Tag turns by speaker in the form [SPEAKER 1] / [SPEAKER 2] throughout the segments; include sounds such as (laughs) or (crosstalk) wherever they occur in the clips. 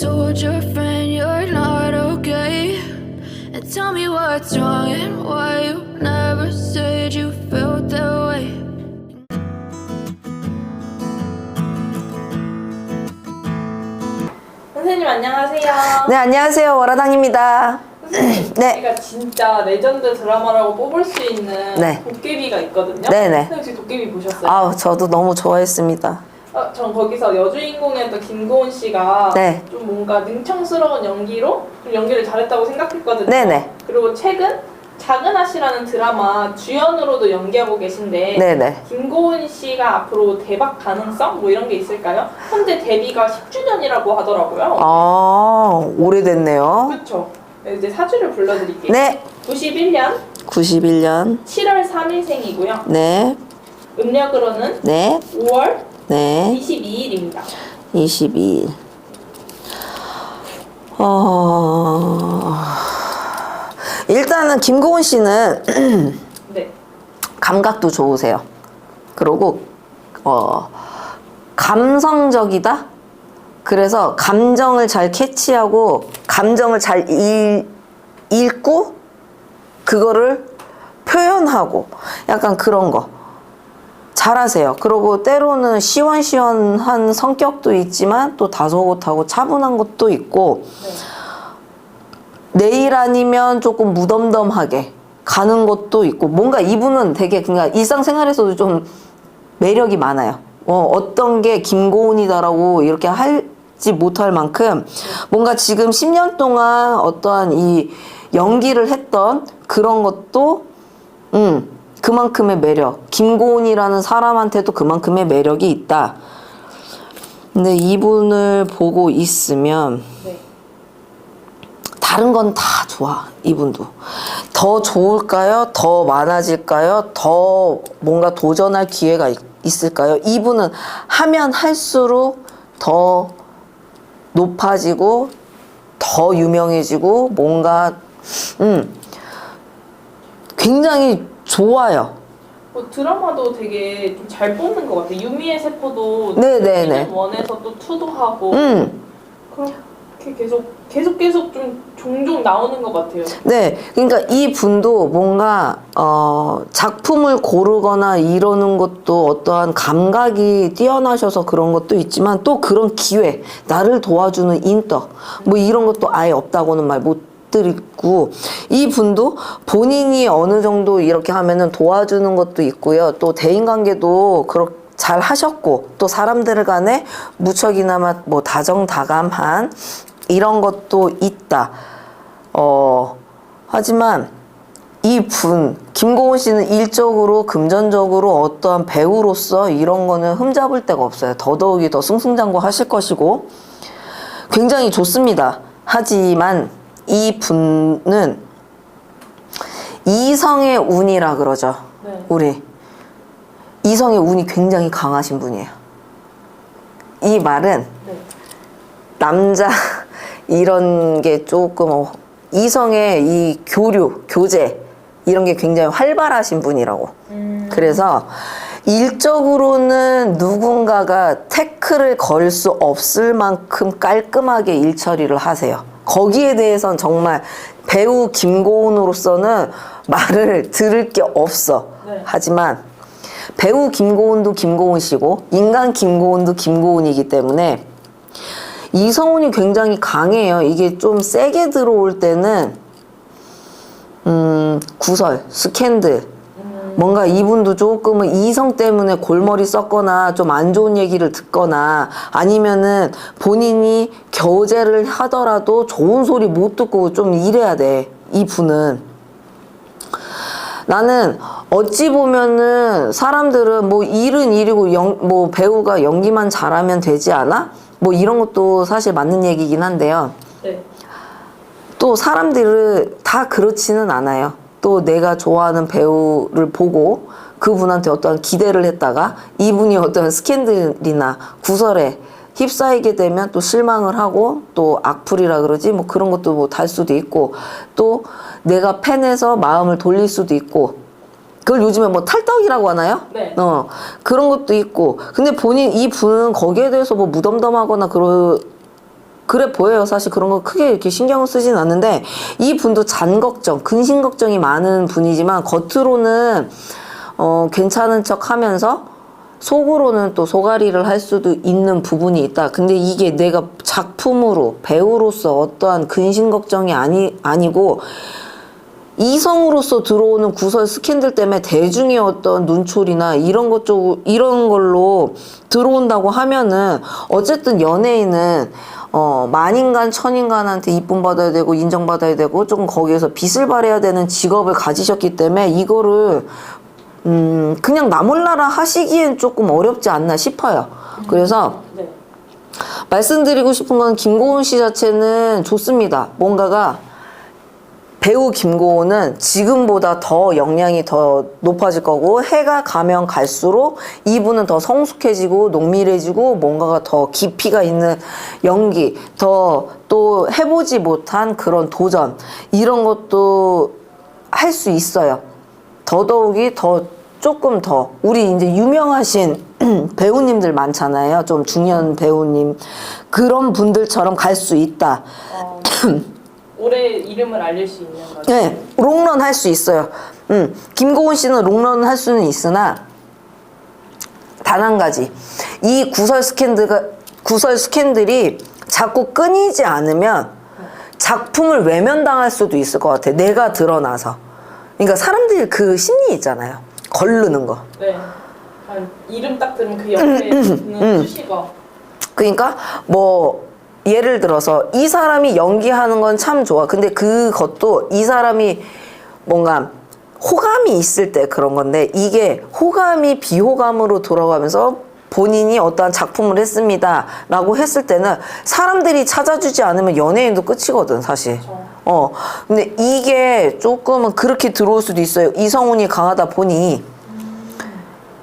[SPEAKER 1] told your friend you're not okay? And tell me what's wrong and why you never said you felt that way.
[SPEAKER 2] 선생님 안녕하세요.
[SPEAKER 3] 네, 안녕하세요. 월화당입니다.
[SPEAKER 2] 선생님,
[SPEAKER 3] 네.
[SPEAKER 2] 제가 진짜 레전드 드라마라고 뽑을 수 있는
[SPEAKER 3] 네.
[SPEAKER 2] 도깨비가 있거든요.
[SPEAKER 3] 네네.
[SPEAKER 2] 선생님 혹시 도깨비 보셨어요?
[SPEAKER 3] 아우, 저도 너무 좋아했습니다.
[SPEAKER 2] 어, 전 거기서 여주인공이었던 김고은 씨가
[SPEAKER 3] 네.
[SPEAKER 2] 좀 뭔가 능청스러운 연기로 좀 연기를 잘했다고 생각했거든요.
[SPEAKER 3] 네네.
[SPEAKER 2] 그리고 최근 작은 아씨라는 드라마 주연으로도 연기하고 계신데
[SPEAKER 3] 네네.
[SPEAKER 2] 김고은 씨가 앞으로 대박 가능성 뭐 이런 게 있을까요? 현재 데뷔가 10주년이라고 하더라고요.
[SPEAKER 3] 아, 오래됐네요.
[SPEAKER 2] 그렇죠. 이제 사주를 불러드릴게요.
[SPEAKER 3] 네.
[SPEAKER 2] 91년
[SPEAKER 3] 91년.
[SPEAKER 2] 7월 3일생이고요.
[SPEAKER 3] 네.
[SPEAKER 2] 음력으로는
[SPEAKER 3] 네.
[SPEAKER 2] 5월
[SPEAKER 3] 네.
[SPEAKER 2] 22일입니다.
[SPEAKER 3] 22일. 어... 일단은 김고은 씨는 (clears throat)
[SPEAKER 2] 네.
[SPEAKER 3] 감각도 좋으세요. 그리고 어 감성적이다. 그래서 감정을 잘 캐치하고 감정을 잘 읽, 읽고 그거를 표현하고 약간 그런 거 잘하세요. 그리고 때로는 시원시원한 성격도 있지만 또 다소곳하고 차분한 것도 있고
[SPEAKER 2] 네.
[SPEAKER 3] 내일 아니면 조금 무덤덤하게 가는 것도 있고 뭔가 이분은 되게 그냥 일상생활에서도 좀 매력이 많아요. 어, 어떤 게 김고은이다라고 이렇게 할지 못할 만큼 뭔가 지금 10년 동안 어떠한 이 연기를 했던 그런 것도 음 그만큼의 매력. 김고은이라는 사람한테도 그만큼의 매력이 있다. 근데 이분을 보고 있으면
[SPEAKER 2] 네.
[SPEAKER 3] 다른 건 다 좋아 이분도. 더 좋을까요? 더 많아질까요? 더 뭔가 도전할 기회가 있, 있을까요? 이분은 하면 할수록 더 높아지고 더 유명해지고 뭔가 음 굉장히 좋아요
[SPEAKER 2] 뭐 드라마도 되게 좀 잘 뽑는 것 같아요. 유미의 세포도
[SPEAKER 3] 네네네.
[SPEAKER 2] 시즌 1에서 또 2도 하고
[SPEAKER 3] 음
[SPEAKER 2] 그렇게 계속 계속 계속 좀 종종 나오는 것 같아요.
[SPEAKER 3] 네, 그러니까 이 분도 뭔가 어, 작품을 고르거나 이러는 것도 어떠한 감각이 뛰어나셔서 그런 것도 있지만 또 그런 기회, 나를 도와주는 인덕, 뭐 이런 것도 아예 없다고는 말 못 드리고 이 분도 본인이 어느 정도 이렇게 하면은 도와주는 것도 있고요. 또 대인 관계도 그렇게 잘 하셨고 또 사람들 간에 무척이나마 뭐 다정다감한 이런 것도 있다. 어, 하지만 이 분, 김고은 씨는 일적으로, 금전적으로 어떠한 배우로서 이런 거는 흠잡을 데가 없어요. 더더욱이 더 승승장구 하실 것이고, 굉장히 좋습니다. 하지만 이 분은 이성의 운이라 그러죠.
[SPEAKER 2] 네.
[SPEAKER 3] 우리. 이성의 운이 굉장히 강하신 분이에요. 이 말은
[SPEAKER 2] 네.
[SPEAKER 3] 남자 (laughs) 이런 게 조금 어, 이성의 이 교류, 교제 이런 게 굉장히 활발하신 분이라고.
[SPEAKER 2] 음,
[SPEAKER 3] 그래서 일적으로는 누군가가 태클을 걸 수 없을 만큼 깔끔하게 일 처리를 하세요. 거기에 대해선 정말 배우 김고은으로서는 말을 들을 게 없어.
[SPEAKER 2] 네.
[SPEAKER 3] 하지만 배우 김고은도 김고은 씨고 인간 김고은도 김고은이기 때문에 이성운이 굉장히 강해요. 이게 좀 세게 들어올 때는 음, 구설, 스캔들 뭔가 이분도 조금은 이성 때문에 골머리 썼거나 좀 안 좋은 얘기를 듣거나 아니면은 본인이 겨우제를 하더라도 좋은 소리 못 듣고 좀 이래야 돼. 이 분은. 나는 어찌 보면은 사람들은 뭐 일은 일이고 영, 뭐 배우가 연기만 잘하면 되지 않아? 뭐 이런 것도 사실 맞는 얘기긴 한데요.
[SPEAKER 2] 네.
[SPEAKER 3] 또 사람들은 다 그렇지는 않아요. 또 내가 좋아하는 배우를 보고 그분한테 어떠한 기대를 했다가 이분이 어떠한 스캔들이나 구설에 휩싸이게 되면 또 실망을 하고 또 악플이라 그러지 뭐 그런 것도 뭐 달 수도 있고 또 내가 팬에서 마음을 돌릴 수도 있고 그걸 요즘에 뭐 탈덕이라고 하나요?
[SPEAKER 2] 네.
[SPEAKER 3] 어 그런 것도 있고 근데 본인 이 분은 거기에 대해서 뭐 무덤덤하거나 그러 그래 보여요. 사실 그런 거 크게 이렇게 신경을 쓰진 않는데 이 분도 잔 걱정, 근심 걱정이 많은 분이지만 겉으로는 어, 괜찮은 척 하면서 속으로는 또 소가리를 할 수도 있는 부분이 있다. 근데 이게 내가 작품으로 배우로서 어떠한 근심 걱정이 아니 아니고 이성으로서 들어오는 구설 스캔들 때문에 대중의 어떤 눈초리나 이런 것 쪽, 이런 걸로 들어온다고 하면은 어쨌든 연예인은 어, 만인간, 천인간한테 이쁨 받아야 되고 인정받아야 되고 조금 거기에서 빚을 발해야 되는 직업을 가지셨기 때문에 이거를 음, 그냥 나 몰라라 하시기엔 조금 어렵지 않나 싶어요. 그래서
[SPEAKER 2] 네.
[SPEAKER 3] 말씀드리고 싶은 건 김고은 씨 자체는 좋습니다. 뭔가가 배우 김고은은 지금보다 더 역량이 더 높아질 거고 해가 가면 갈수록 이분은 더 성숙해지고 농밀해지고 뭔가가 더 깊이가 있는 연기 더 또 해보지 못한 그런 도전 이런 것도 할 수 있어요. 더더욱이 더 조금 더 우리 이제 유명하신 (clears throat) 배우님들 많잖아요. 좀 중년 배우님 그런 분들처럼 갈 수 있다.
[SPEAKER 2] 어, (clears throat) 올해 이름을 알릴 수 있는 거죠.
[SPEAKER 3] 네, 롱런 할 수 있어요. 음, 김고은 씨는 롱런 할 수는 있으나 단 한 가지 이 구설 스캔들가 구설 스캔들이 자꾸 끊이지 않으면 작품을 외면당할 수도 있을 것 같아. 내가 드러나서. 그러니까 사람들이 그 심리 있잖아요. 걸르는 거.
[SPEAKER 2] 네. 아, 이름 딱 들으면 그 옆에
[SPEAKER 3] 음,
[SPEAKER 2] 있는 수식어.
[SPEAKER 3] 그러니까 뭐 예를 들어서 이 사람이 연기하는 건 참 좋아. 근데 그것도 이 사람이 뭔가 호감이 있을 때 그런 건데 이게 호감이 비호감으로 돌아가면서 본인이 어떠한 작품을 했습니다. 라고 했을 때는 사람들이 찾아주지 않으면 연예인도 끝이거든, 사실. 어. 근데 이게 조금은 그렇게 들어올 수도 있어요. 이성운이 강하다 보니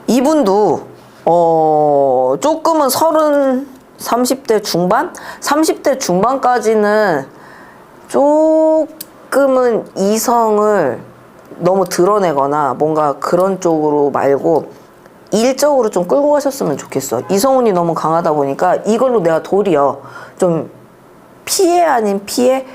[SPEAKER 3] 이분도 어 조금은 서른 30대 중반? 30대 중반까지는 조금은 이성을 너무 드러내거나 뭔가 그런 쪽으로 말고 일적으로 좀 끌고 가셨으면 좋겠어. 이성운이 너무 강하다 보니까 이걸로 내가 도리어 좀 피해 아닌 피해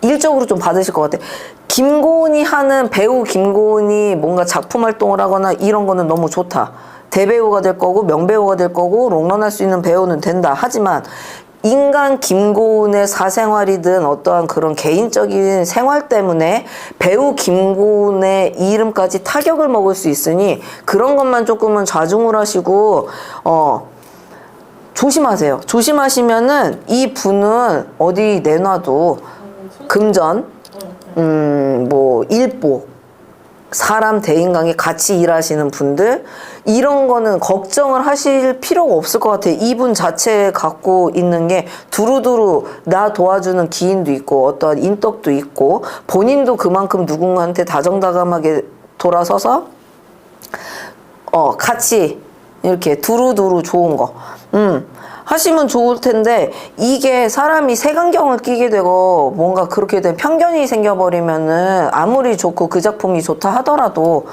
[SPEAKER 3] 일적으로 좀 받으실 것 같아. 김고은이 하는 배우 김고은이 뭔가 작품 활동을 하거나 이런 거는 너무 좋다. 대배우가 될 거고 명배우가 될 거고 롱런할 수 있는 배우는 된다. 하지만 인간 김고은의 사생활이든 어떠한 그런 개인적인 생활 때문에 배우 김고은의 이름까지 타격을 먹을 수 있으니 그런 것만 조금은 좌중을 하시고 어 조심하세요. 조심하시면은 이 분은 어디 내놔도 금전, 음, 뭐, 일복, 사람 대인관계 같이 일하시는 분들, 이런 거는 걱정을 하실 필요가 없을 것 같아요. 이분 자체 갖고 있는 게 두루두루 나 도와주는 기인도 있고, 어떠한 인덕도 있고, 본인도 그만큼 누군가한테 다정다감하게 돌아서서 어, 같이 이렇게 두루두루 좋은 거. 음. 하시면 좋을 텐데 이게 사람이 색안경을 끼게 되고 뭔가 그렇게 된 편견이 생겨버리면은 아무리 좋고 그 작품이 좋다 하더라도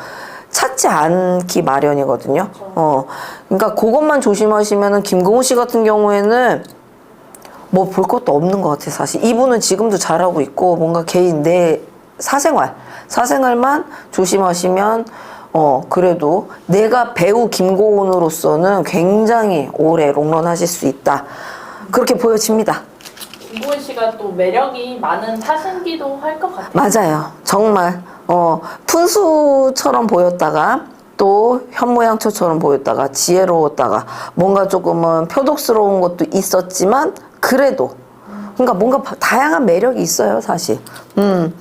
[SPEAKER 3] 찾지 않기 마련이거든요. 어. 그러니까 그것만 조심하시면은 김고은 씨 같은 경우에는 뭐 볼 것도 없는 것 같아 사실 이분은 지금도 잘하고 있고 뭔가 개인 내 사생활 사생활만 조심하시면 어 그래도 내가 배우 김고은으로서는 굉장히 오래 롱런 하실 수 있다. 그렇게 보여집니다.
[SPEAKER 2] 김고은 씨가 또 매력이 많은 타신기도 할 것 같아요.
[SPEAKER 3] 맞아요. 정말 어 푼수처럼 보였다가 또 현모양처처럼 보였다가 지혜로웠다가 뭔가 조금은 표독스러운 것도 있었지만 그래도 그러니까 뭔가 다양한 매력이 있어요 사실. 음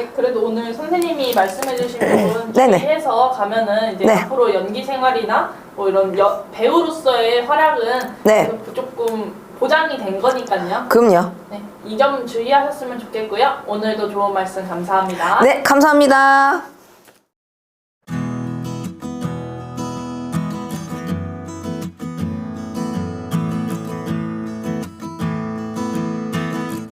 [SPEAKER 2] 네, 그래도 오늘 선생님이 말씀해주신 부분
[SPEAKER 3] 네네.
[SPEAKER 2] 주의해서 가면은 이제
[SPEAKER 3] 네.
[SPEAKER 2] 앞으로 연기 생활이나 뭐 이런 여, 배우로서의 활약은
[SPEAKER 3] 네.
[SPEAKER 2] 그 조금 보장이 된 거니까요.
[SPEAKER 3] 그럼요
[SPEAKER 2] 네, 이 점 주의하셨으면 좋겠고요. 오늘도 좋은 말씀 감사합니다.
[SPEAKER 3] 네 감사합니다.